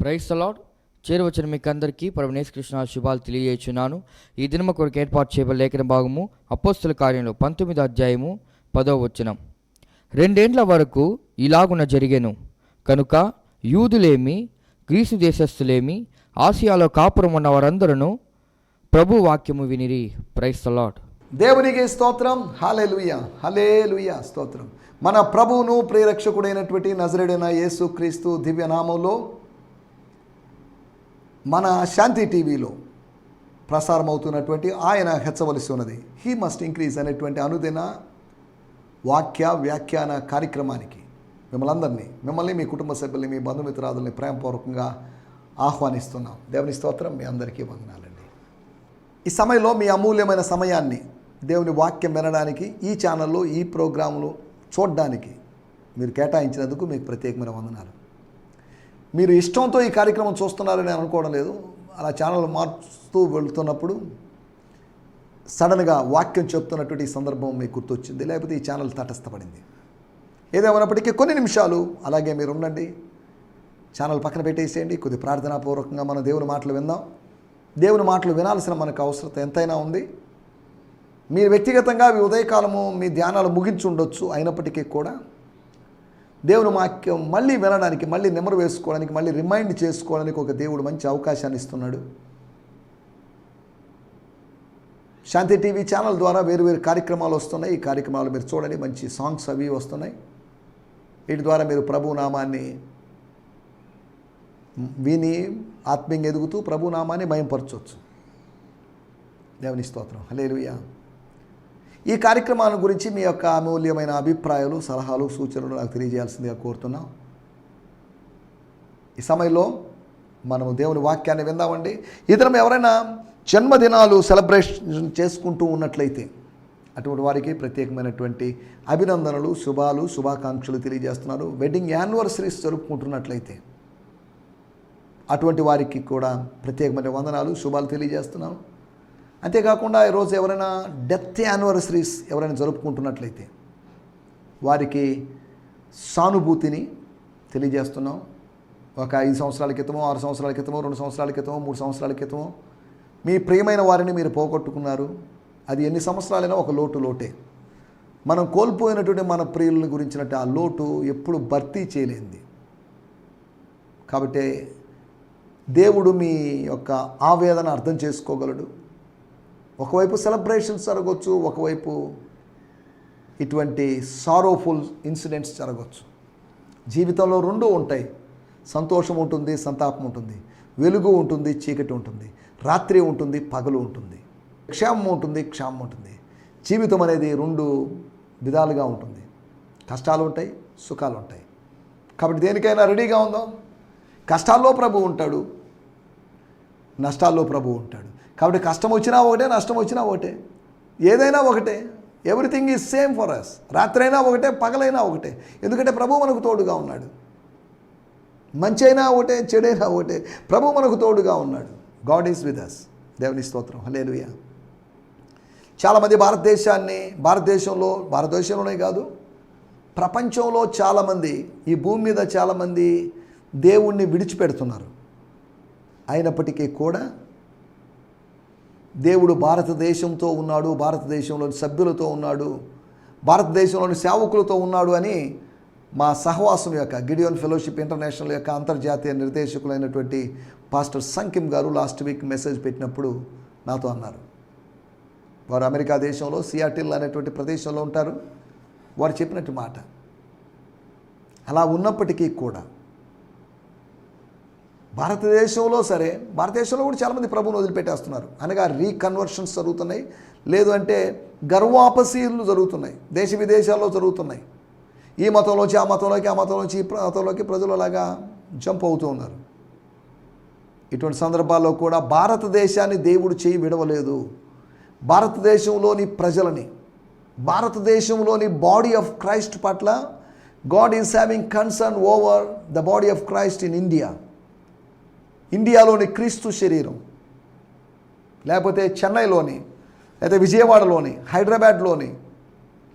Price అలాడ్ చేరవచ్చిన మీకు అందరికీ పరమేశ్ కృష్ణ శుభాలు తెలియజేస్తున్నాను ఈ దినమ కొరకు ఏర్పాటు చేయబడిన లేఖన భాగము అపోస్తుల కార్యంలో పంతొమ్మిది అధ్యాయము పదో వచనం. రెండేండ్ల వరకు ఇలాగున జరిగాను. కనుక యూదులేమి గ్రీసు దేశస్థులేమి ఆసియాలో కాపురం ఉన్న వారందరూ ప్రభు వాక్యము వినిరి. ప్రైస్ అలాడ్ దేవునికి స్తోత్రం. హలే లుయ్య హలే లుయ్య స్తోత్రం. మన ప్రభువును ప్రియరక్షకుడైనటువంటి నజరుడైన యేసు క్రీస్తు దివ్యనామంలో మన శాంతి టీవీలో ప్రసారం అవుతున్నటువంటి ఆయన హెచ్చవలసి ఉన్నది. హీ మస్ట్ ఇంక్రీజ్ అనేటువంటి అనుదిన వాక్య వ్యాఖ్యాన కార్యక్రమానికి మిమ్మల్ని అందరినీ మిమ్మల్ని మీ కుటుంబ సభ్యుల్ని మీ బంధుమిత్రాదుల్ని ప్రేమపూర్వకంగా ఆహ్వానిస్తున్నాం. దేవుని స్తోత్రం మీ అందరికీ వందనాలండి. ఈ సమయంలో మీ అమూల్యమైన సమయాన్ని దేవుని వాక్యం వినడానికి ఈ ఛానల్లో ఈ ప్రోగ్రాంలో చూడడానికి మీరు కేటాయించినందుకు మీకు ప్రత్యేకమైన వందనాలు. మీరు ఇష్టంతో ఈ కార్యక్రమం చూస్తున్నారని అనుకోవడం లేదు. అలా ఛానల్ మార్చుతూ వెళ్తున్నప్పుడు సడన్గా వాక్యం చెప్తున్నటువంటి ఈ సందర్భం మీకు గుర్తొచ్చింది. లేకపోతే ఈ ఛానల్ తటస్థపడింది. ఏదేమైనప్పటికీ కొన్ని నిమిషాలు అలాగే మీరు ఉండండి. ఛానల్ పక్కన పెట్టేసేయండి. కొద్ది ప్రార్థనాపూర్వకంగా మన దేవుని మాటలు విందాం. దేవుని మాటలు వినాల్సిన మనకు అవసరత ఎంతైనా ఉంది. మీరు వ్యక్తిగతంగా మీ ఉదయకాలము మీ ధ్యానాలు ముగించి ఉండొచ్చు. అయినప్పటికీ కూడా దేవుని వాక్యం మళ్ళీ వినడానికి మళ్ళీ నెమరు వేసుకోవడానికి మళ్ళీ రిమైండ్ చేసుకోవడానికి ఒక దేవుడు మంచి అవకాశాన్ని ఇస్తున్నాడు. శాంతి టీవీ ఛానల్ ద్వారా వేరు వేరు కార్యక్రమాలు వస్తున్నాయి. ఈ కార్యక్రమాలు మీరు చూడండి. మంచి సాంగ్స్ అవి వస్తున్నాయి. వీటి ద్వారా మీరు ప్రభు నామాన్ని విని ఆత్మీయంగా ఎదుగుతూ ప్రభునామాన్ని భయంపరచవచ్చు మయంపరచవచ్చు. దేవుని స్తోత్రం. హలేలుయా ఈ కార్యక్రమాల గురించి మీ యొక్క అమూల్యమైన అభిప్రాయాలు సలహాలు సూచనలు నాకు తెలియజేయాల్సిందిగా కోరుతున్నాం. ఈ సమయంలో మనము దేవుని వాక్యాన్ని విందామండి. ఇతరం ఎవరైనా జన్మదినాలు సెలబ్రేషన్ చేసుకుంటూ ఉన్నట్లయితే అటువంటి వారికి ప్రత్యేకమైనటువంటి అభినందనలు శుభాలు శుభాకాంక్షలు తెలియజేస్తున్నారు. వెడ్డింగ్ యానివర్సరీస్ జరుపుకుంటున్నట్లయితే అటువంటి వారికి కూడా ప్రత్యేకమైన వందనాలు శుభాలు తెలియజేస్తున్నాను. అంతేకాకుండా ఈరోజు ఎవరైనా డెత్ యానివర్సరీస్ ఎవరైనా జరుపుకుంటున్నట్లయితే వారికి సానుభూతిని తెలియజేస్తున్నాం. ఒక ఐదు సంవత్సరాల క్రితమో ఆరు సంవత్సరాల క్రితమో రెండు సంవత్సరాల క్రితమో మూడు సంవత్సరాల క్రితమో మీ ప్రియమైన వారిని మీరు పోగొట్టుకున్నారు. అది ఎన్ని సంవత్సరాలైనా ఒక లోటు లోటే. మనం కోల్పోయినటువంటి మన ప్రియులను గురించినట్టు ఆ లోటు ఎప్పుడు భర్తీ చేయలేంది కాబట్టి దేవుడు మీ యొక్క ఆవేదన అర్థం చేసుకోగలడు. ఒకవైపు సెలబ్రేషన్స్ జరగవచ్చు ఒకవైపు ఇటువంటి సారోఫుల్ ఇన్సిడెంట్స్ జరగవచ్చు జీవితంలో రెండు ఉంటాయి. సంతోషం ఉంటుంది సంతాపం ఉంటుంది. వెలుగు ఉంటుంది చీకటి ఉంటుంది. రాత్రి ఉంటుంది పగలు ఉంటుంది. క్షేమం ఉంటుంది క్షేమం ఉంటుంది. జీవితం అనేది రెండు విధాలుగా ఉంటుంది. కష్టాలు ఉంటాయి సుఖాలు ఉంటాయి. కాబట్టి దేనికైనా రెడీగా ఉందాం. కష్టాల్లో ప్రభు ఉంటాడు. నష్టాల్లో ప్రభు ఉంటాడు. కాబట్టి కష్టం వచ్చినా ఒకటే నష్టం వచ్చినా ఒకటే. ఏదైనా ఒకటే. Everything is same for us రాత్రైనా ఒకటే పగలైనా ఒకటే. ఎందుకంటే ప్రభు మనకు తోడుగా ఉన్నాడు. మంచి అయినా ఒకటే చెడైనా ఒకటే. ప్రభు మనకు తోడుగా ఉన్నాడు. గాడ్ ఈజ్ విత్ అస్ దేవుని స్తోత్రం. హలేలుయ చాలామంది భారతదేశాన్ని భారతదేశంలో భారతదేశంలోనే కాదు ప్రపంచంలో చాలామంది ఈ భూమి మీద చాలామంది దేవుణ్ణి విడిచిపెడుతున్నారు. అయినప్పటికీ కూడా దేవుడు భారతదేశంతో ఉన్నాడు భారతదేశంలోని సభ్యులతో ఉన్నాడు భారతదేశంలోని సేవకులతో ఉన్నాడు అని మా సహవాసం యొక్క గిడియోన్ ఫెలోషిప్ ఇంటర్నేషనల్ యొక్క అంతర్జాతీయ నిర్దేశకులైనటువంటి పాస్టర్ సంకిమ్ గారు లాస్ట్ వీక్ మెసేజ్ పెట్టినప్పుడు నాతో అన్నారు. వారు అమెరికా దేశంలో సియాటిల్ అనేటువంటి ప్రదేశంలో ఉంటారు. వారు చెప్పినట్టు మాట. అలా ఉన్నప్పటికీ కూడా భారతదేశంలో సరే భారతదేశంలో కూడా చాలామంది ప్రభువును వదిలిపెట్టేస్తున్నారు. అనగా రీకన్వర్షన్స్ జరుగుతున్నాయి. లేదు అంటే గర్వాపసీలు జరుగుతున్నాయి. దేశ విదేశాల్లో జరుగుతున్నాయి. ఈ మతంలోంచి ఆ మతంలోకి ఆ మతంలోంచి ఈ మతంలోకి ప్రజలు అలాగా జంప్ అవుతూ ఉన్నారు. ఇటువంటి సందర్భాల్లో కూడా భారతదేశాన్ని దేవుడు చేయి విడవలేదు. భారతదేశంలోని ప్రజలని భారతదేశంలోని బాడీ ఆఫ్ క్రైస్ట్ పట్ల God is having concern over the body of Christ in India ఇండియాలోని క్రీస్తు శరీరం లేకపోతే చెన్నైలోని లేదా విజయవాడలోని హైదరాబాద్లోని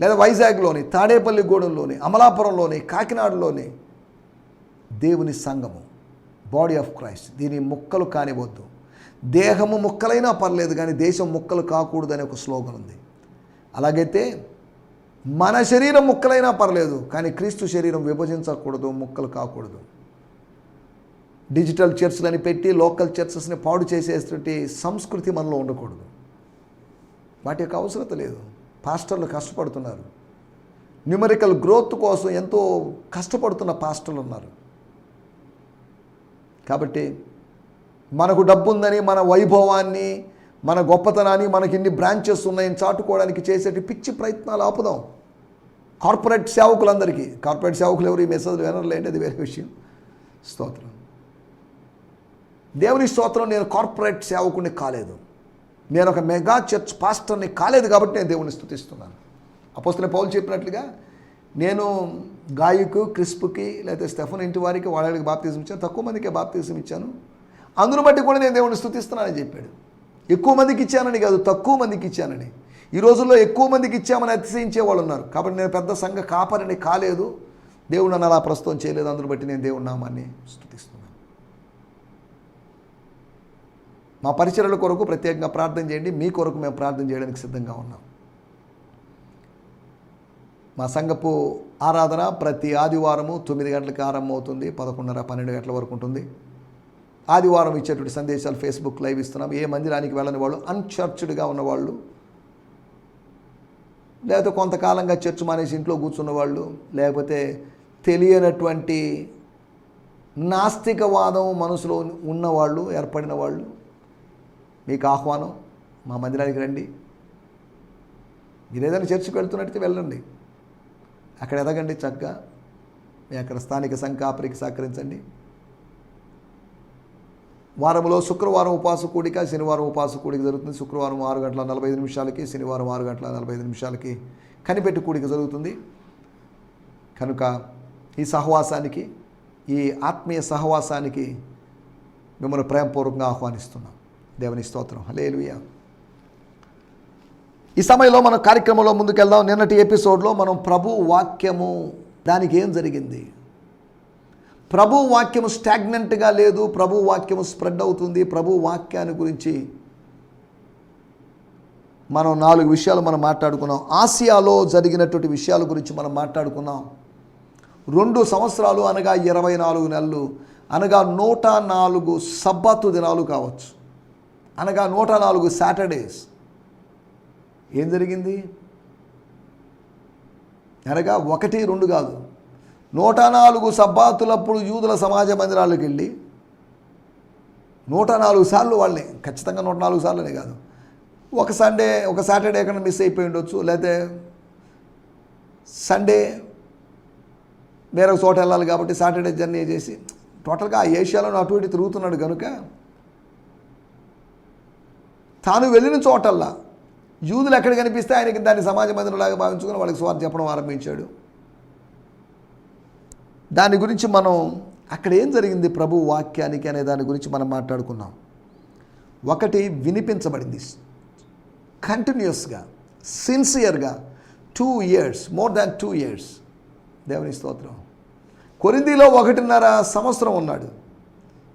లేదా వైజాగ్లోని తాడేపల్లిగూడెంలోని అమలాపురంలోని కాకినాడలోని దేవుని సంఘము బాడీ ఆఫ్ క్రైస్ట్. దీని ముక్కలు కానివద్దు దేహము ముక్కలైనా పర్లేదు కానీ దేశం ముక్కలు కాకూడదు అనే ఒక స్లోగన్ ఉంది. అలాగైతే మన శరీరం ముక్కలైనా పర్లేదు కానీ క్రీస్తు శరీరం విభజించకూడదు ముక్కలు కాకూడదు. డిజిటల్ చర్చ్లని పెట్టి లోకల్ చర్చెస్ని పాడు చేసేటువంటి సంస్కృతి మనలో ఉండకూడదు. వాటి యొక్క అవసరత లేదు. పాస్టర్లు కష్టపడుతున్నారు. న్యూమరికల్ గ్రోత్ కోసం ఎంతో కష్టపడుతున్న పాస్టర్లు ఉన్నారు. కాబట్టి మనకు డబ్బు ఉందని మన వైభవాన్ని మన గొప్పతనాన్ని మనకి ఇన్ని బ్రాంచెస్ ఉన్నాయని చాటుకోవడానికి చేసేటి పిచ్చి ప్రయత్నాలు ఆపుదాం. కార్పొరేట్ సేవకులందరికీ కార్పొరేట్ సేవకులు ఎవరు ఈ మెసేజ్ వినర్లేండి అది వేరే విషయం. స్తోత్రం. దేవుని స్తోత్రం నేను కార్పొరేట్ సేవకుని కాలేదు. నేను ఒక మెగా చర్చ్ పాస్టర్ని కాలేదు కాబట్టి నేను దేవుని స్థుతిస్తున్నాను. అపోస్తున్న పౌలు చెప్పినట్లుగా నేను గాయకు క్రిస్పుకి లేకపోతే స్టెఫన్ ఇంటి వారికి వాళ్ళకి బాప్తీసం ఇచ్చాను తక్కువ మందికే బాప్తీసం ఇచ్చాను. అందును బట్టి కూడా నేను దేవుని స్థుతిస్తున్నానని చెప్పాడు. ఎక్కువ మందికి ఇచ్చానని కాదు తక్కువ మందికి ఇచ్చానని. ఈ రోజుల్లో ఎక్కువ మందికి ఇచ్చామని అతిశయించే వాళ్ళు ఉన్నారు. కాబట్టి నేను పెద్ద సంఘ కాపరిని కాలేదు. దేవుడు నన్ను అలా ప్రస్తుతం చేయలేదు. అందును బట్టి నేను దేవుడి నామాన్ని స్థుతిస్తున్నాను. మా పరిచయల కొరకు ప్రత్యేకంగా ప్రార్థన చేయండి. మీ కొరకు మేము ప్రార్థన చేయడానికి సిద్ధంగా ఉన్నాం. మా సంఘపు ఆరాధన ప్రతి ఆదివారము తొమ్మిది గంటలకు ఆరంభమవుతుంది పదకొండున్నర పన్నెండు గంటల వరకు ఉంటుంది. ఆదివారం ఇచ్చేటువంటి సందేశాలు ఫేస్బుక్ లైవ్ ఇస్తున్నాం. ఏ మందిరానికి వెళ్ళని వాళ్ళు అన్చర్చ్డ్గా ఉన్నవాళ్ళు లేకపోతే కొంతకాలంగా చర్చ్ మానేసి ఇంట్లో కూర్చున్న వాళ్ళు లేకపోతే తెలియనటువంటి నాస్తికవాదం మనసులో ఉన్నవాళ్ళు ఏర్పడిన వాళ్ళు మీకు ఆహ్వానం మా మందిరానికి రండి. మీరు ఏదైనా చర్చికి వెళ్తున్నట్టు వెళ్ళండి. అక్కడ ఎదగండి చక్కగా. మీ అక్కడ స్థానిక సంకాపరికి సహకరించండి. వారంలో శుక్రవారం ఉపాస కూడిక శనివారం ఉపాస కూడిక జరుగుతుంది. శుక్రవారం ఆరు గంటల నలభై ఐదు నిమిషాలకి శనివారం ఆరు గంటల నలభై ఐదు నిమిషాలకి కనిపెట్టి కూడిక జరుగుతుంది. కనుక ఈ సహవాసానికి ఈ ఆత్మీయ సహవాసానికి మిమ్మల్ని ప్రేమపూర్వకంగా ఆహ్వానిస్తున్నాం. దేవుని స్తోత్రం. హలేలుయ ఈ సమయంలో మనం కార్యక్రమంలో ముందుకెళ్దాం. నిన్నటి ఎపిసోడ్లో మనం ప్రభు వాక్యము దానికి ఏం జరిగింది? ప్రభు వాక్యము స్టాగ్నెంట్గా లేదు. ప్రభు వాక్యము స్ప్రెడ్ అవుతుంది. ప్రభు వాక్యాన్ని గురించి మనం నాలుగు విషయాలు మనం మాట్లాడుకున్నాం. ఆసియాలో జరిగినటువంటి విషయాల గురించి మనం మాట్లాడుకున్నాం. రెండు సంవత్సరాలు అనగా ఇరవై నాలుగు నెలలు. అనగా నూట నాలుగు సబ్బత్తు దినాలు కావచ్చు. అనగా నూట నాలుగు సాటర్డేస్. ఏం జరిగింది? అనగా ఒకటి రెండు కాదు. నూట నాలుగు సబ్బాతులప్పుడు యూదుల సమాజ మందిరాలకు వెళ్ళి నూట నాలుగు సార్లు వాళ్ళని ఖచ్చితంగా నూట నాలుగు సార్లునే కాదు. ఒక సండే ఒక సాటర్డే ఎక్కడ మిస్ అయిపోయి ఉండొచ్చు లేకపోతే సండే వేరొక చోట వెళ్ళాలి కాబట్టి సాటర్డే జర్నీ చేసి టోటల్గా ఆ ఏషియాలో అటు ఇటు తిరుగుతున్నాడు కనుక తాను వెళ్ళిన చోటల్లా యూదులు ఎక్కడ కనిపిస్తే ఆయనకి దాన్ని సమాజ మందిరంలాగా భావించుకుని వాళ్ళకి స్వార్థ చెప్పడం ఆరంభించాడు. దాని గురించి మనం అక్కడ ఏం జరిగింది ప్రభు వాక్యానికి అనే దాని గురించి మనం మాట్లాడుకున్నాం. ఒకటి వినిపించబడింది. కంటిన్యూస్గా సిన్సియర్గా two years more than two years దేవుని స్తోత్రం. కొరిందీలో ఒకటిన్నర సంవత్సరం ఉన్నాడు.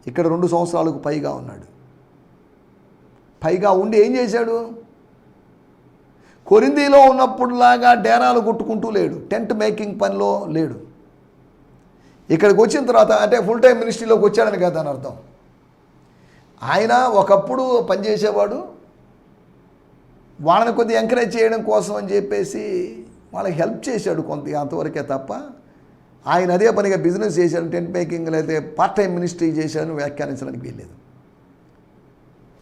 ఇక్కడ రెండు సంవత్సరాలకు పైగా ఉన్నాడు. పైగా ఉండి ఏం చేశాడు? కొరిందీలో ఉన్నప్పుడులాగా డేరాలు కొట్టుకుంటూ లేడు. టెంట్ మేకింగ్ పనిలో లేడు. ఇక్కడికి వచ్చిన తర్వాత అంటే ఫుల్ టైం మినిస్ట్రీలోకి వచ్చాడని కదా అని అర్థం. ఆయన ఒకప్పుడు పనిచేసేవాడు వాళ్ళని కొద్దిగా ఎంకరేజ్ చేయడం కోసం అని చెప్పేసి వాళ్ళకి హెల్ప్ చేశాడు కొంత అంతవరకే తప్ప ఆయన అదే పనిగా బిజినెస్ చేశాడు టెంట్ మేకింగ్ లేదా పార్ట్ టైం మినిస్ట్రీ చేశాడని వ్యాఖ్యానించడానికి వీల్లేదు.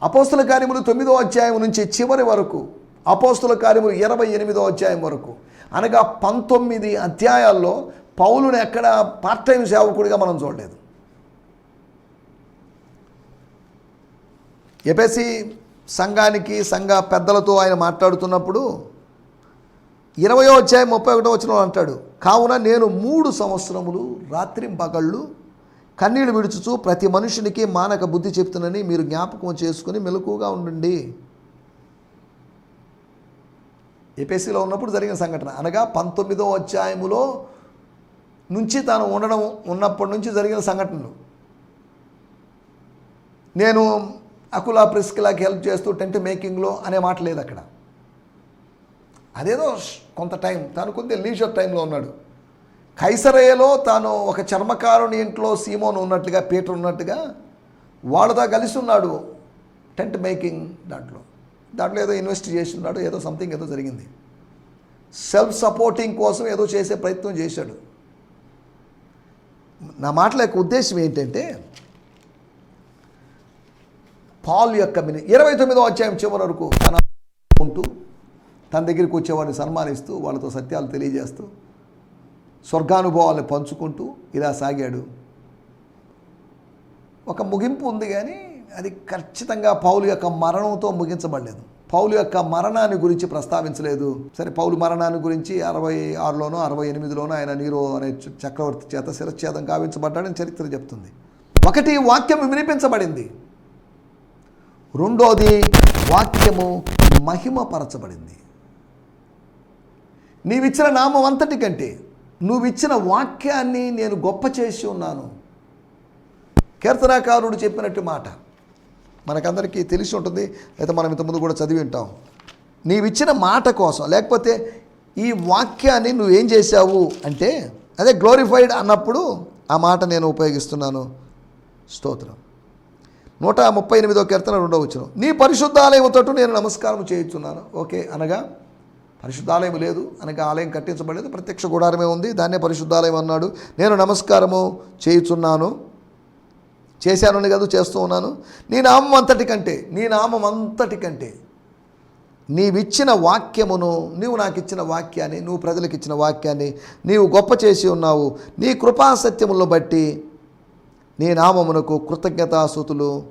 అపోస్తుల కార్యములు తొమ్మిదో అధ్యాయం నుంచి చివరి వరకు అపోస్తుల కార్యములు ఇరవై ఎనిమిదో అధ్యాయం వరకు. అనగా పంతొమ్మిది అధ్యాయాల్లో పౌలుని ఎక్కడ పార్ట్ టైం సేవకుడిగా మనం చూడలేదు. ఎపెసి సంఘానికి సంఘ పెద్దలతో ఆయన మాట్లాడుతున్నప్పుడు ఇరవయో అధ్యాయం ముప్పై ఒకటో వచ్చిన అంటాడు కావున నేను మూడు సంవత్సరములు రాత్రి పగళ్ళు కన్నీళ్ళు విడుచుచు ప్రతి మనుషునికి మానక బుద్ధి చెప్తునని మీరు జ్ఞాపకం చేసుకుని మెలకుగా ఉండండి. ఏపీసీలో ఉన్నప్పుడు జరిగిన సంఘటన. అనగా పంతొమ్మిదో అధ్యాయములో నుంచి తాను ఉండడం ఉన్నప్పటి నుంచి జరిగిన సంఘటనలు. నేను అకులా ప్రిస్కిలాకి హెల్ప్ చేస్తూ టెంట్ మేకింగ్లో అనే మాట లేదు అక్కడ. అదేదో కొంత టైం తను కొంత లీజర్ టైంలో ఉన్నాడు. కైసరయ్యలో తాను ఒక చర్మకారుని ఇంట్లో సీమోను ఉన్నట్టుగా పీటర్ ఉన్నట్టుగా వాళ్ళతో కలిసి ఉన్నాడు టెంట్ మేకింగ్ దాంట్లో. దాంట్లో ఏదో ఇన్వెస్ట్ చేసి ఉన్నాడు ఏదో సంథింగ్ ఏదో జరిగింది. సెల్ఫ్ సపోర్టింగ్ కోసం ఏదో చేసే ప్రయత్నం చేశాడు. నా మాటల యొక్క ఉద్దేశం ఏంటంటే పాల్ యొక్క మిని ఇరవై తొమ్మిదో అధ్యాయం చివరి వరకు తన ఉంటూ తన దగ్గరికి వచ్చేవాడిని సన్మానిస్తూ వాళ్ళతో సత్యాలు తెలియజేస్తూ స్వర్గానుభవాలను పంచుకుంటూ ఇలా సాగాడు. ఒక ముగింపు ఉంది కానీ అది ఖచ్చితంగా పౌలు యొక్క మరణంతో ముగించబడలేదు. పౌలు యొక్క మరణాన్ని గురించి ప్రస్తావించలేదు. సరే పౌలు మరణాన్ని గురించి అరవై ఆరులోనో అరవై ఎనిమిదిలోనో ఆయన నీరో అనే చక్రవర్తి చేత శిరచ్ఛేదం గావించబడ్డాడని చరిత్ర చెప్తుంది. ఒకటి వాక్యం వినిపించబడింది. రెండోది వాక్యము మహిమపరచబడింది. నీవిచ్చిన నామం అంతటి కంటే నువ్విచ్చిన వాక్యాన్ని నేను గొప్ప చేసి ఉన్నాను. కీర్తనాకారుడు చెప్పినట్టు మాట. మనకందరికీ తెలిసి ఉంటుంది. అయితే మనం ఇంతకుముందు కూడా చదివి ఉంటాం. నీవిచ్చిన మాట కోసం లేకపోతే ఈ వాక్యాన్ని నువ్వేం చేశావు అంటే అదే గ్లోరిఫైడ్ అన్నప్పుడు ఆ మాట నేను ఉపయోగిస్తున్నాను. స్తోత్రం. నూట ముప్పై ఎనిమిదో కీర్తన రెండో వచ్చిన నీ పరిశుద్ధాలయం తోటి నేను నమస్కారం చేయుచున్నాను. ఓకే అనగా పరిశుద్ధాలయం లేదు అనగా ఆలయం కట్టించబడలేదు ప్రత్యక్ష గుడారమే ఉంది దాన్నే పరిశుద్ధాలయం అన్నాడు. నేను నమస్కారము చేయుచున్నాను చేశానని కాదు చేస్తూ ఉన్నాను. నీ నామం అంతటి కంటే నీ నామం అంతటి కంటే నీవిచ్చిన వాక్యమును నీవు నాకు ఇచ్చిన వాక్యాన్ని నువ్వు ప్రజలకు ఇచ్చిన వాక్యాన్ని నీవు గొప్ప చేసి ఉన్నావు. నీ కృపాసత్యములను బట్టి నీ నామమునకు కృతజ్ఞతాసుతులు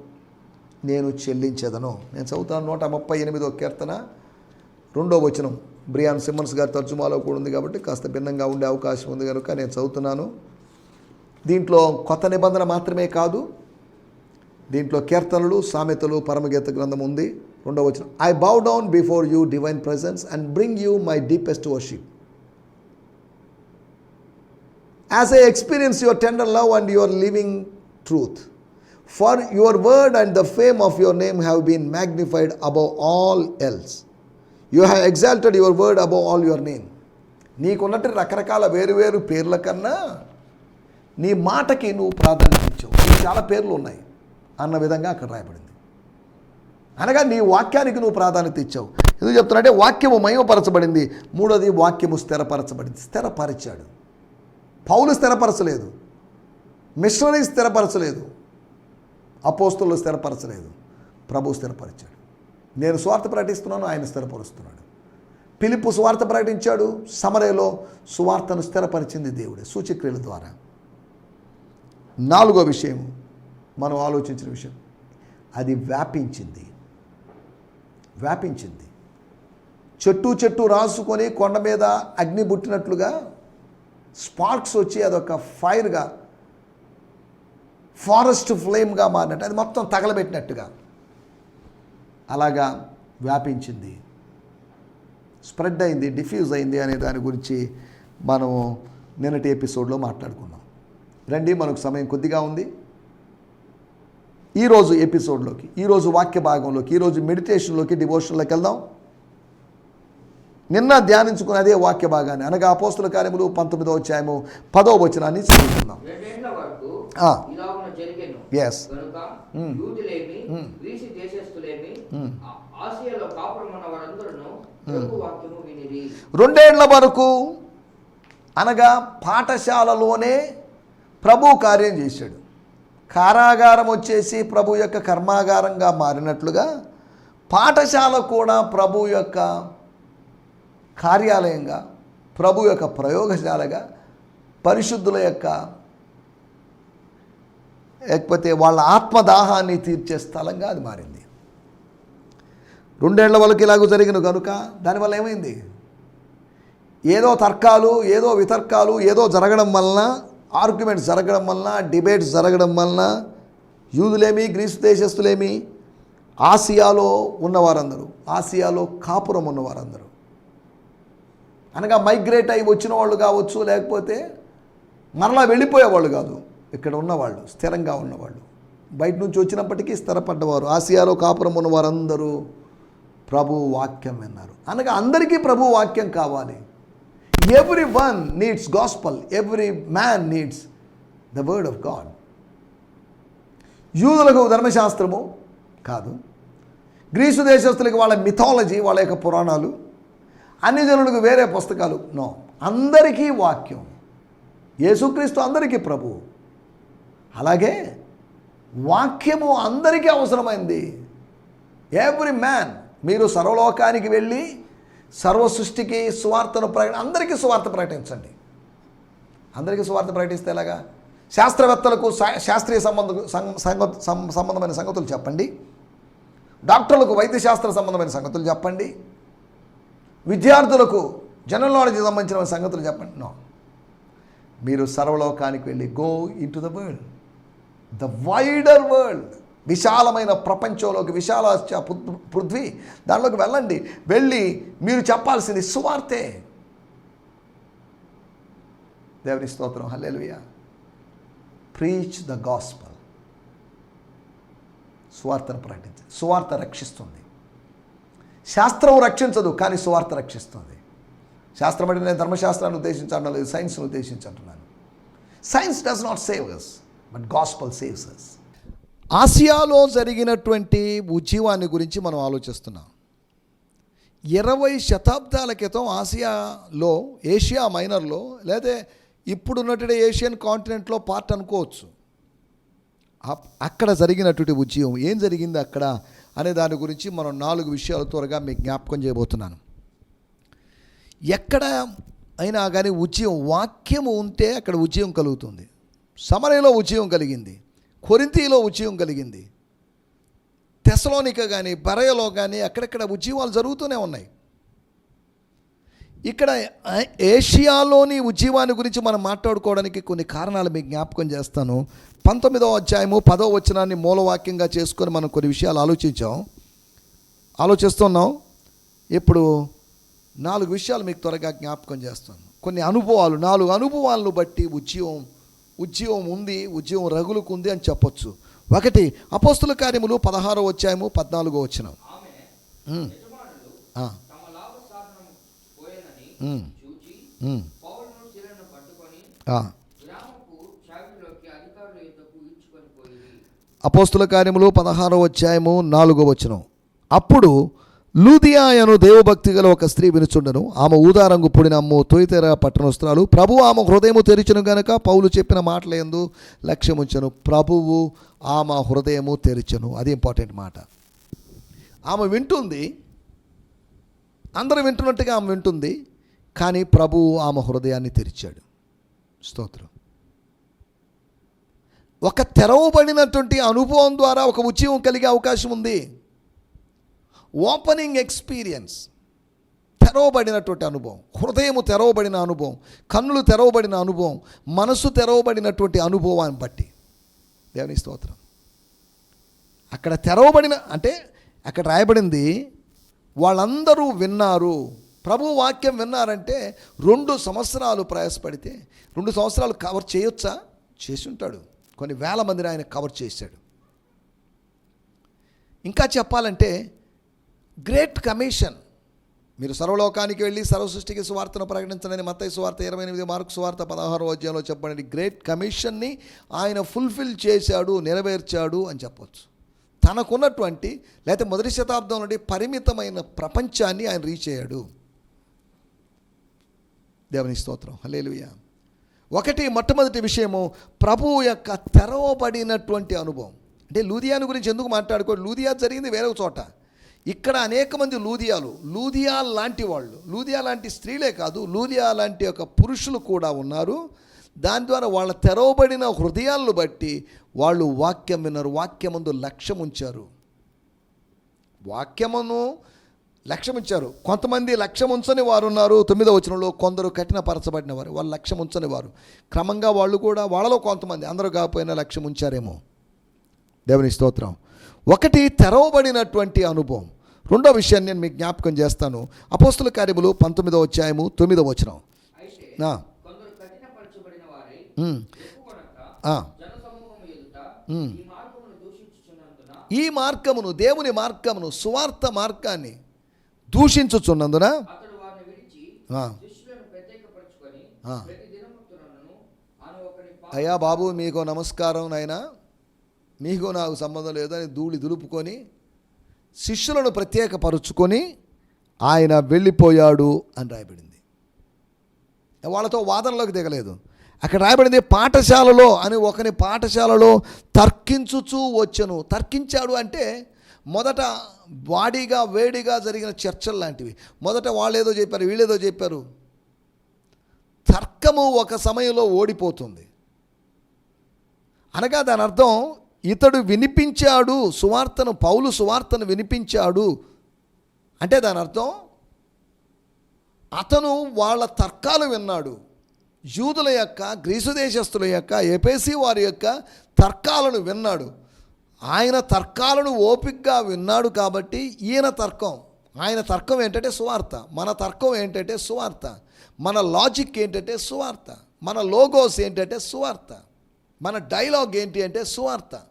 నేను చెల్లించేదను. నేను చదువుతాను నూట ముప్పై ఎనిమిదో కీర్తన రెండో వచనం. బ్రియాన్ సిమ్మన్స్ గారి తర్జుమాలో కూడా ఉంది కాబట్టి కాస్త భిన్నంగా ఉండే అవకాశం ఉంది కనుక నేను చదువుతున్నాను. దీంట్లో కొత్త నిబంధన మాత్రమే కాదు దీంట్లో కీర్తనలు సామెతలు పరమగీత గ్రంథం ఉంది. రెండవ వచ్చిన I bow down before you divine presence and bring you my deepest worship as I experience your tender love and your living truth for your word and the fame of your name have been magnified above all else you have exalted your word above all your name నీకున్నట్టు రకరకాల వేరు వేరు పేర్ల కన్నా నీ మాటకి నువ్వు ప్రాధాన్యత ఇచ్చావు. నీకు చాలా పేర్లు ఉన్నాయి. అన్న విధంగా అక్కడ రాయబడింది. అనగా నీ వాక్యానికి నువ్వు ప్రాధాన్యత ఇచ్చావు. ఎందుకు చెప్తున్నా వాక్యము మయమపరచబడింది మూడోది వాక్యము స్థిరపరచబడింది. స్థిరపరిచాడు. పౌలు స్థిరపరచలేదు. మిషనరీ స్థిరపరచలేదు. అపోస్తులు స్థిరపరచలేదు. ప్రభు స్థిరపరిచాడు. నేను స్వార్థ ప్రకటిస్తున్నాను ఆయన స్థిరపరుస్తున్నాడు. పిలుపు స్వార్థ ప్రకటించాడు సమరయలో సువార్తను స్థిరపరిచింది దేవుడే సూచక్రియల ద్వారా. నాలుగో విషయం మనం ఆలోచించిన విషయం అది వ్యాపించింది. వ్యాపించింది. చెట్టు చెట్టు రాసుకొని కొండ మీద అగ్ని పుట్టినట్లుగా స్పార్క్స్ వచ్చి అదొక ఫైర్గా ఫారెస్ట్ ఫ్లేమ్గా మారినట్టు అది మొత్తం తగలబెట్టినట్టుగా. అలాగా వ్యాపించింది. స్ప్రెడ్ అయింది డిఫ్యూజ్ అయింది అనే దాని గురించి మనము నిన్నటి ఎపిసోడ్లో మాట్లాడుకున్నాం. రండి మనకు సమయం కొద్దిగా ఉంది. ఈరోజు ఎపిసోడ్లోకి ఈరోజు వాక్య భాగంలోకి ఈరోజు మెడిటేషన్లోకి డివోషన్లోకి వెళ్దాం. నిన్న ధ్యానించుకున్న అదే వాక్య భాగాన్ని అనగా అపోస్తుల కార్యములు పంతొమ్మిదో అధ్యాయము పదో వచనాన్ని చదువుకుందాం. ఎస్ ప్రభు వాక్యము వినిరి. రెండేళ్ళ వరకు అనగా పాఠశాలలోనే ప్రభు కార్యం చేశాడు. కారాగారం వచ్చేసి ప్రభు యొక్క కర్మాగారంగా మారినట్లుగా పాఠశాల కూడా ప్రభు యొక్క కార్యాలయంగా ప్రభు యొక్క ప్రయోగశాలగా పరిశుద్ధుల యొక్క లేకపోతే వాళ్ళ ఆత్మదాహాన్ని తీర్చే స్థలంగా అది మారింది. రెండేళ్ళ వరకు ఇలాగూ జరిగిన కనుక దానివల్ల ఏమైంది? ఏదో తర్కాలు ఏదో వితర్కాలు ఏదో జరగడం వలన ఆర్గ్యుమెంట్స్ జరగడం వలన డిబేట్స్ జరగడం వలన యూదులేమి గ్రీసు దేశస్తులేమి ఆసియాలో ఉన్నవారందరూ ఆసియాలో కాపురం ఉన్నవారందరూ. అనగా మైగ్రేట్ అయి వచ్చిన వాళ్ళు కావచ్చు లేకపోతే మరలా వెళ్ళిపోయేవాళ్ళు కాదు. ఇక్కడ ఉన్నవాళ్ళు స్థిరంగా ఉన్నవాళ్ళు. బయట నుంచి వచ్చినప్పటికీ స్థిరపడ్డవారు ఆసియాలో కాపురం ఉన్న వారందరూ ప్రభు వాక్యం విన్నారు. అనగా అందరికీ ప్రభు వాక్యం కావాలి. Everyone needs gospel every man needs the word of God యూదులకు ధర్మశాస్త్రము కాదు. గ్రీసు దేశస్తులకు వాళ్ళ మిథాలజీ వాళ్ళ యొక్క పురాణాలు. అన్ని జనులకు వేరే పుస్తకాలు. నో అందరికీ వాక్యం. యేసుక్రీస్తు అందరికీ ప్రభువు. అలాగే వాక్యము అందరికీ అవసరమైంది. ఎవ్రీ మ్యాన్ మీరు సర్వలోకానికి వెళ్ళి సర్వ సృష్టికి సువార్తను ప్రకటి అందరికీ సువార్త ప్రకటించండి. అందరికీ సువార్త ప్రకటిస్తే ఎలాగా? శాస్త్రవేత్తలకు శా- శాస్త్రీయ సంబంధ సం- సంగ- సంబంధమైన సంగతులు చెప్పండి. డాక్టర్లకు వైద్యశాస్త్ర సంబంధమైన సంగతులు చెప్పండి. విద్యార్థులకు జనరల్ నాలెడ్జ్ సంబంధించిన సంగతులు చెప్పండి. నో. మీరు సర్వలోకానికి వెళ్ళి go into the world the wider world. విశాలమైన ప్రపంచంలోకి విశాల పృథ్వీ. దానిలోకి వెళ్ళండి. వెళ్ళి మీరు చెప్పాల్సింది సువార్తే. దేవుని స్తోత్రం. హల్లెలుయ. Preach the gospel. సువార్తను ప్రకటించండి సువార్త రక్షిస్తుంది. శాస్త్రం రక్షించదు కానీ సువార్త రక్షిస్తుంది. శాస్త్రం అంటే నేను ధర్మశాస్త్రాన్ని ఉద్దేశించడం లేదు సైన్స్ను ఉద్దేశించంటున్నాను. Science does not save us but gospel saves us ఆసియాలో జరిగినటువంటి ఉద్యమాన్ని గురించి మనం ఆలోచిస్తున్నాం. ఇరవై శతాబ్దాల క్రితం ఆసియాలో ఏషియా మైనర్లో లేదా ఇప్పుడున్నటువంటి ఏషియన్ కాంటినెంట్లో పార్ట్ అనుకోవచ్చు. అప్- అక్కడ జరిగినటువంటి ఉద్యమం ఏం జరిగింది అక్కడ అనే దాని గురించి మనం నాలుగు విషయాలు త్వరగా మీకు జ్ఞాపకం చేయబోతున్నాను. ఎక్కడ అయినా కానీ ఉద్యమం వాక్యము ఉంటే అక్కడ ఉద్యమం కలుగుతుంది. సమరయలో ఉద్యమం కలిగింది కొరింతీలో ఉద్యమం కలిగింది. తెసలోనిక కానీ బరయలో కానీ అక్కడక్కడ ఉద్యమాలు జరుగుతూనే ఉన్నాయి. ఇక్కడ ఏషియాలోని ఉద్యమాన్ని గురించి మనం మాట్లాడుకోవడానికి కొన్ని కారణాలు మీకు జ్ఞాపకం చేస్తాను. పంతొమ్మిదవ అధ్యాయము పదవ వచనాన్ని మూలవాక్యంగా చేసుకొని మనం కొన్ని విషయాలు ఆలోచించాం. ఆలోచిస్తున్నాం. ఇప్పుడు నాలుగు విషయాలు మీకు త్వరగా జ్ఞాపకం చేస్తాను. కొన్ని అనుభవాలు నాలుగు అనుభవాలను బట్టి ఉద్యమం ఉద్యమం ఉంది ఉద్యమం రగులుకుంది అని చెప్పొచ్చు. ఒకటి అపోస్తుల కార్యములు పదహారో అధ్యాయము పద్నాలుగో వచ్చిన అపోస్తుల కార్యములు పదహారో అధ్యాయము నాలుగో వచనం. అప్పుడు లూదియా అను దేవభక్తి గల ఒక స్త్రీ వినుచుండను. ఆమె ఊదారంగు పొడిన అమ్ము తొయితెర పట్టణస్తురాలు ప్రభు ఆమె హృదయము తెరిచను గనక పౌలు చెప్పిన మాటలందు లక్ష్యముంచను. ప్రభువు ఆమె హృదయము తెరిచను. అది ఇంపార్టెంట్ మాట. ఆమె వింటుంది. అందరూ వింటున్నట్టుగా ఆమె వింటుంది. కానీ ప్రభువు ఆమె హృదయాన్ని తెరిచాడు. స్తోత్రం. ఒక తెరవబడినటువంటి అనుభవం ద్వారా ఒక ఉద్యమం కలిగే అవకాశం ఉంది. ఓపెనింగ్ ఎక్స్పీరియన్స్ తెరవబడినటువంటి అనుభవం. హృదయము తెరవబడిన అనుభవం. కన్నులు తెరవబడిన అనుభవం. మనసు తెరవబడినటువంటి అనుభవాన్ని బట్టి. దేవుని స్తోత్రం. అక్కడ తెరవబడిన అంటే అక్కడ రాయబడింది వాళ్ళందరూ విన్నారు. ప్రభు వాక్యం విన్నారంటే రెండు సంవత్సరాలు ప్రయాసపడితే రెండు సంవత్సరాలు కవర్ చేయొచ్చా? చేసి ఉంటాడు కొన్ని వేల మందిని ఆయన కవర్ చేశాడు. ఇంకా చెప్పాలంటే గ్రేట్ కమిషన్ మీరు సర్వలోకానికి వెళ్ళి సర్వ సృష్టికి సువార్తను ప్రకటించడని మత్తయి సువార్త ఇరవై ఎనిమిది మార్కు సువార్త పదహారో అధ్యాయంలో చెప్పండి. గ్రేట్ కమిషన్ని ఆయన ఫుల్ఫిల్ చేశాడు నెరవేర్చాడు అని చెప్పవచ్చు తనకున్నటువంటి లేకపోతే మొదటి శతాబ్దం నుండి పరిమితమైన ప్రపంచాన్ని ఆయన రీచ్ అయ్యాడు దేవుని స్తోత్రం. హల్లెలూయా ఒకటి మొట్టమొదటి విషయము ప్రభువు యొక్క తెరవబడినటువంటి అనుభవం. అంటే లూదియాను గురించి ఎందుకు మాట్లాడుకో లూదియా జరిగింది వేరే చోట. ఇక్కడ అనేక మంది లూదియాలు లూదియా లాంటి వాళ్ళు లూదియా లాంటి స్త్రీలే కాదు లూదియా లాంటి ఒక పురుషులు కూడా ఉన్నారు. దాని ద్వారా వాళ్ళ తెరవబడిన హృదయాలను బట్టి వాళ్ళు వాక్యం విన్నారు వాక్యమందు లక్ష్యం ఉంచారు. వాక్యమును లక్ష్యం ఉంచారు. కొంతమంది లక్ష్యం ఉంచని వారు ఉన్నారు తొమ్మిదో వచనంలో కొందరు కఠినపరచబడిన వారు వాళ్ళు లక్ష్యం ఉంచని వారు. క్రమంగా వాళ్ళు కూడా వాళ్ళలో కొంతమంది అందరూ కాకపోయినా లక్ష్యం ఉంచారేమో. దేవుని స్తోత్రం. ఒకటి తెరవబడినటువంటి అనుభవం. రెండో విషయాన్ని నేను మీకు జ్ఞాపకం చేస్తాను. అపోస్తుల కార్యములు పంతొమ్మిదో అధ్యాయము తొమ్మిదో వచనం. ఉమ్. ఈ మార్గమును దేవుని మార్గమును సువార్త మార్గాన్ని దూషించుచున్నందున అయ్యా బాబు మీకు నమస్కారం నాయనా. మీకు నాకు సంబంధం లేదు అని ధూళి దులుపుకొని శిష్యులను ప్రత్యేకపరుచుకొని ఆయన వెళ్ళిపోయాడు అని రాయబడింది. వాళ్ళతో వాదనలోకి దిగలేదు. అక్కడ రాయబడింది పాఠశాలలో అని ఒకని పాఠశాలలో తర్కించుచూ వచ్చను. తర్కించాడు అంటే మొదట వాడిగా వేడిగా జరిగిన చర్చలు లాంటివి. మొదట వాళ్ళేదో చెప్పారు వీళ్ళేదో చెప్పారు. తర్కము ఒక సమయంలో ఓడిపోతుంది. అనగా దాని అర్థం ఇతడు వినిపించాడు సువార్తను పౌలు సువార్తను వినిపించాడు. అంటే దాని అర్థం అతను వాళ్ళ తర్కాలు విన్నాడు. యూదుల యొక్క గ్రీసు దేశస్తుల యొక్క ఎపేసి వారి యొక్క తర్కాలను విన్నాడు. ఆయన తర్కాలను ఓపికగా విన్నాడు కాబట్టి ఈయన తర్కం. ఆయన తర్కం ఏంటంటే సువార్త. మన తర్కం ఏంటంటే సువార్త. మన లాజిక్ ఏంటంటే సువార్త. మన లోగోస్ ఏంటంటే సువార్త. మన డైలాగ్ ఏంటి అంటే సువార్త.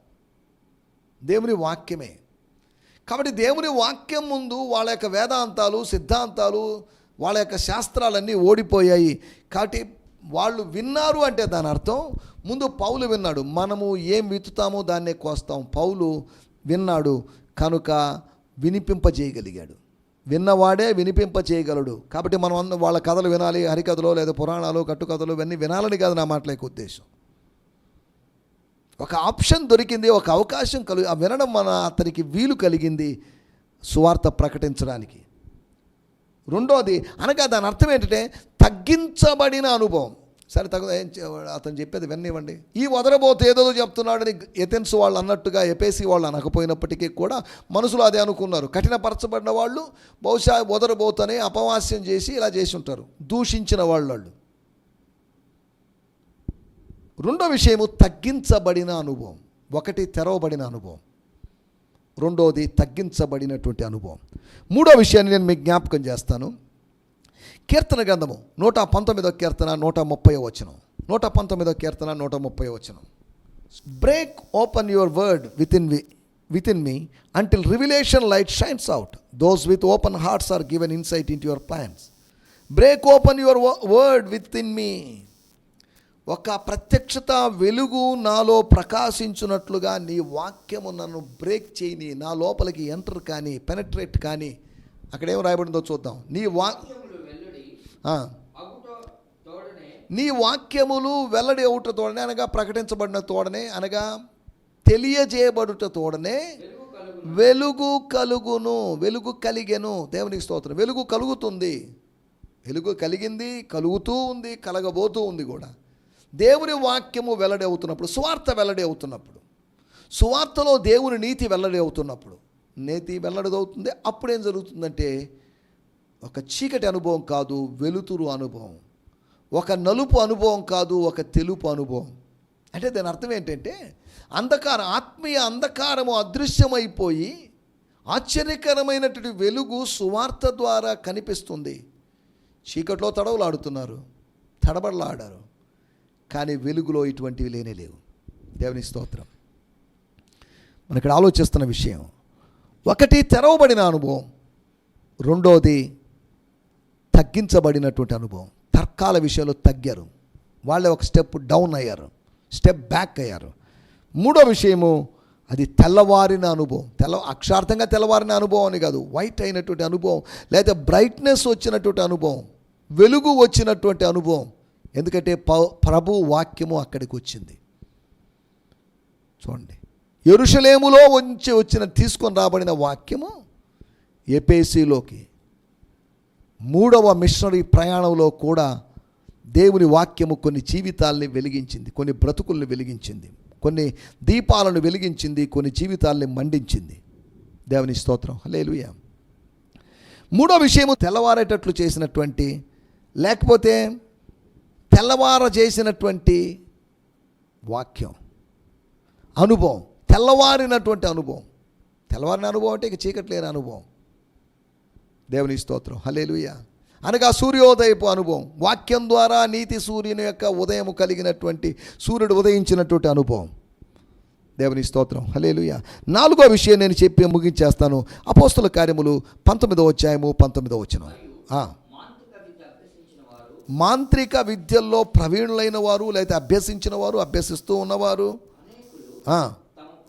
దేవుని వాక్యమే. కాబట్టి దేవుని వాక్యం ముందు వాళ్ళ యొక్క వేదాంతాలు సిద్ధాంతాలు వాళ్ళ యొక్క శాస్త్రాలన్నీ ఓడిపోయాయి. కాబట్టి వాళ్ళు విన్నారు అంటే దాని అర్థం ముందు పౌలు విన్నాడు. మనము ఏం విత్తుతామో దాన్నే కోస్తాం. పౌలు విన్నాడు కనుక వినిపింపజేయగలిగాడు. విన్నవాడే వినిపింపజేయగలడు. కాబట్టి మనం వాళ్ళ కథలు వినాలి హరికథలు లేదా పురాణాలు కట్టుకథలు ఇవన్నీ వినాలని కాదు నా మాటల ఉద్దేశం. ఒక ఆప్షన్ దొరికింది ఒక అవకాశం కలిగి వినడం మన అతనికి వీలు కలిగింది సువార్త ప్రకటించడానికి. రెండోది అనగా దాని అర్థం ఏంటంటే తగ్గించబడిన అనుభవం. సరే తగ్గ ఏం చే- అతను చెప్పేది విన్నివ్వండి. ఈ వదలబోతే ఏదో చెప్తున్నాడని ఎథెన్స్ వాళ్ళు అన్నట్టుగా ఎపేసి వాళ్ళు అనకపోయినప్పటికీ కూడా మనసులో అదే అనుకున్నారు. కఠినపరచబడిన వాళ్ళు బహుశా వదలబోతనే అపవాస్యం చేసి ఇలా చేసి ఉంటారు. దూషించిన వాళ్ళు వాళ్ళు రెండో విషయము తగ్గించబడిన అనుభవం. ఒకటి తెరవబడిన అనుభవం. రెండోది తగ్గించబడినటువంటి అనుభవం. మూడో విషయాన్ని నేను మీకు జ్ఞాపకం చేస్తాను. కీర్తన గ్రంథము నూట పంతొమ్మిదో కీర్తన నూట ముప్పై వచనం. నూట పంతొమ్మిదో కీర్తన నూట ముప్పై వచనం. Break open your word within we within me until revelation light shines out those with open hearts are given insight in your plans break open your word within me ఒక ప్రత్యక్షత వెలుగు నాలో ప్రకాశించున్నట్లుగా నీ వాక్యము నన్ను బ్రేక్ చేయని నా లోపలికి ఎంటర్ కానీ పెనట్రేట్ కానీ అక్కడ ఏం రాయబడిందో చూద్దాం. నీ వా నీ వాక్యములు వెల్లడి అవుట తోడనే అనగా ప్రకటించబడిన తోడనే అనగా తెలియజేయబడుట తోడనే వెలుగు కలుగును వెలుగు కలిగెను. దేవునికి స్తోత్రం. వెలుగు కలుగుతుంది. వెలుగు కలిగింది కలుగుతూ ఉంది కలగబోతూ ఉంది కూడా. దేవుని వాక్యము వెల్లడి అవుతున్నప్పుడు సువార్త వెల్లడి అవుతున్నప్పుడు సువార్తలో దేవుని నీతి వెల్లడి అవుతున్నప్పుడు నీతి వెల్లడదవుతుంది. అప్పుడేం జరుగుతుందంటే ఒక చీకటి అనుభవం కాదు వెలుతురు అనుభవం. ఒక నలుపు అనుభవం కాదు ఒక తెలుపు అనుభవం. అంటే దాని అర్థం ఏంటంటే అంధకారం ఆత్మీయ అంధకారము అదృశ్యమైపోయి ఆశ్చర్యకరమైనటువంటి వెలుగు సువార్త ద్వారా కనిపిస్తుంది. చీకట్లో తడవలాడుతున్నారు తడబడలాడారు. కానీ వెలుగులో ఇటువంటివి లేనే లేవు. దేవుని స్తోత్రం. మన ఇక్కడ ఆలోచిస్తున్న విషయం ఒకటి తెరవబడిన అనుభవం రెండోది తగ్గించబడినటువంటి అనుభవం. తర్కాల విషయంలో తగ్గారు. వాళ్ళే ఒక స్టెప్ డౌన్ అయ్యారు స్టెప్ బ్యాక్ అయ్యారు. మూడో విషయము అది తెల్లవారిన అనుభవం. తెల్ల అక్షార్థంగా తెల్లవారిన అనుభవం అని కాదు వైట్ అయినటువంటి అనుభవం లేదా బ్రైట్నెస్ వచ్చినటువంటి అనుభవం వెలుగు వచ్చినటువంటి అనుభవం. ఎందుకంటే ప- ప్రభు వాక్యము అక్కడికి వచ్చింది. చూడండి. ఎరుషలేములో ఉంచి వచ్చిన తీసుకొని రాబడిన వాక్యము ఎపేసీలోకి మూడవ మిషనరీ ప్రయాణంలో కూడా దేవుని వాక్యము కొన్ని జీవితాల్ని వెలిగించింది కొన్ని బ్రతుకుల్ని వెలిగించింది కొన్ని దీపాలను వెలిగించింది కొన్ని జీవితాల్ని మండించింది. దేవుని స్తోత్రం. లేలుయ మూడో విషయము తెల్లవారేటట్లు చేసినటువంటి లేకపోతే తెల్లవార చేసినటువంటి వాక్యం. అనుభవం. తెల్లవారినటువంటి అనుభవం. తెల్లవారిన అనుభవం అంటే ఇక చీకటి లేని అనుభవం. దేవుని స్తోత్రం. హలేలుయ అనగా సూర్యోదయపు అనుభవం. వాక్యం ద్వారా నీతి సూర్యుని యొక్క ఉదయం కలిగినటువంటి సూర్యుడు ఉదయించినటువంటి అనుభవం. దేవుని స్తోత్రం. హలేలుయ నాలుగో విషయం నేను చెప్పి ముగించేస్తాను. అపోస్తుల కార్యములు పంతొమ్మిదో అధ్యాయము పంతొమ్మిదో వచ్చిన మాంత్రిక విద్యల్లో ప్రవీణులైన వారు లేదా అభ్యసించిన వారు అభ్యసిస్తూ ఉన్నవారు.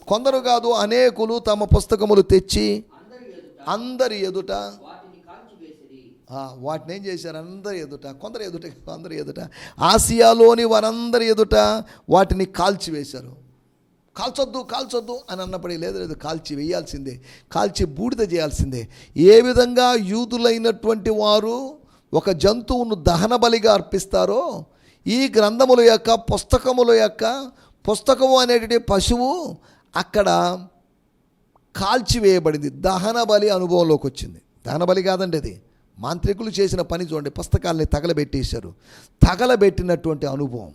కొందరు కాదు అనేకులు తమ పుస్తకములు తెచ్చి అందరి ఎదుట వాటిని ఏం చేశారు? అందరి ఎదుట కొందరు ఎదుట అందరి ఎదుట. ఆసియాలోని వారందరి ఎదుట వాటిని కాల్చివేశారు. కాల్చొద్దు కాల్చొద్దు అని అన్నప్పుడు లేదు లేదు కాల్చి వేయాల్సిందే కాల్చి బూడిద చేయాల్సిందే. ఏ విధంగా యూదులైనటువంటి వారు ఒక జంతువును దహన బలిగా అర్పిస్తారో ఈ గ్రంథముల యొక్క పుస్తకముల యొక్క పుస్తకము అనేటువంటి పశువు అక్కడ కాల్చివేయబడింది. దహన బలి అనుభవంలోకి వచ్చింది. దహన బలి కాదండి అది మాంత్రికులు చేసిన పని చూడండి. పుస్తకాల్ని తగలబెట్టేశారు. తగలబెట్టినటువంటి అనుభవం.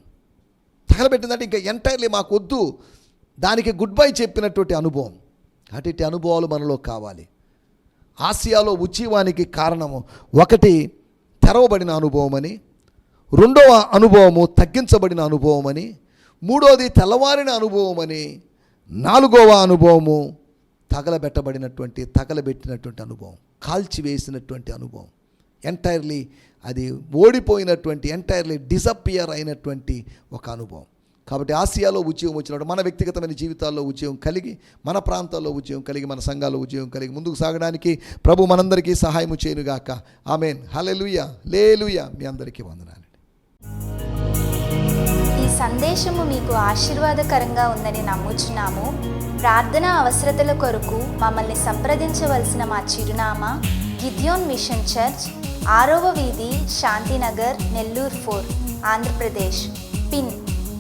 తగలబెట్టిందంటే ఇంకా ఎంటైర్లీ మాకు వద్దు దానికి గుడ్ బై చెప్పినటువంటి అనుభవం. అటు అనుభవాలు మనలో కావాలి. ఆసియాలో ఉచివానికి కారణము. ఒకటి తెరవబడిన అనుభవం అని రెండవ అనుభవము తగ్గించబడిన అనుభవం అని మూడోది తెల్లవారిన అనుభవం అని నాలుగవ అనుభవము తగలబెట్టబడినటువంటి తగలబెట్టినటువంటి అనుభవం కాల్చివేసినటువంటి అనుభవం. ఎంటైర్లీ అది ఓడిపోయినటువంటి ఎంటైర్లీ డిసప్పియర్ అయినటువంటి ఒక అనుభవం. కాబట్టి ఆసియాలో ఉద్యోగం వచ్చినప్పుడు మన వ్యక్తిగతమైన జీవితాల్లో ఉద్యోగం కలిగి మన ప్రాంతాల్లో ఉద్యోగం కలిగి మన సంఘాల్లో ఉద్యోగం కలిగి ముందుకు సాగడానికి ప్రభు మనందరికీ సహాయము చేయనుగాక. ఆమెన్. హలెలుయ లేలుయ. మీ అందరికీ వందనాలు. ఈ సందేశము మీకు ఆశీర్వాదకరంగా ఉందని నమ్ముచున్నాము. ప్రార్థన అవసరతల కొరకు మమ్మల్ని సంప్రదించవలసిన మా చిరునామా గిద్యోన్ మిషన్ చర్చ్ ఆరవ వీధి శాంతినగర్ నెల్లూరు ఫోర్ ఆంధ్రప్రదేశ్. పిన్.